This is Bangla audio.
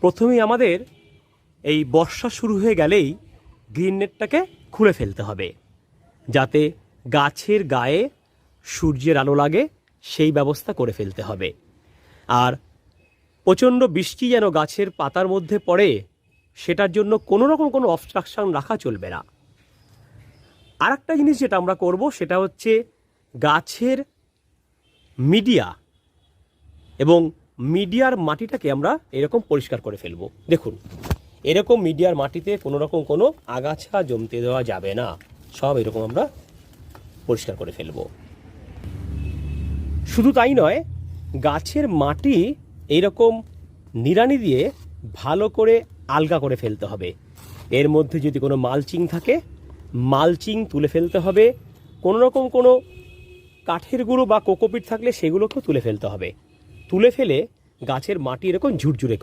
প্রথমেই আমাদের এই বর্ষা শুরু হয়ে গেলেই গ্রিন নেটটাকে খুলে ফেলতে হবে, যাতে গাছের গায়ে সূর্যের আলো লাগে, সেই ব্যবস্থা করে ফেলতে হবে। আর প্রচণ্ড বৃষ্টি যেন গাছের পাতার মধ্যে পড়ে, সেটার জন্য কোনো রকম কোনো অবস্ট্রাকশন রাখা চলবে না। আর একটা জিনিস যেটা আমরা করব, সেটা হচ্ছে গাছের মিডিয়া এবং মিডিয়ার মাটিটাকে আমরা এরকম পরিষ্কার করে ফেলব। দেখুন, এরকম মিডিয়ার মাটিতে কোনো রকম কোনো আগাছা জমতে দেওয়া যাবে না। সব এরকম আমরা পরিষ্কার করে ফেলব। শুধু তাই নয়, গাছের মাটি এইরকম নিড়ানি দিয়ে ভালো করে আলগা করে ফেলতে হবে। এর মধ্যে যদি কোনো মালচিং থাকে, মালচিং তুলে ফেলতে হবে। কোনো রকম কোনো কাঠের গুঁড়ো বা কোকোপিট থাকলে সেগুলোকেও তুলে ফেলতে হবে। তুলে ফেলে গাছের মাটি এরকম ঝুরঝুরে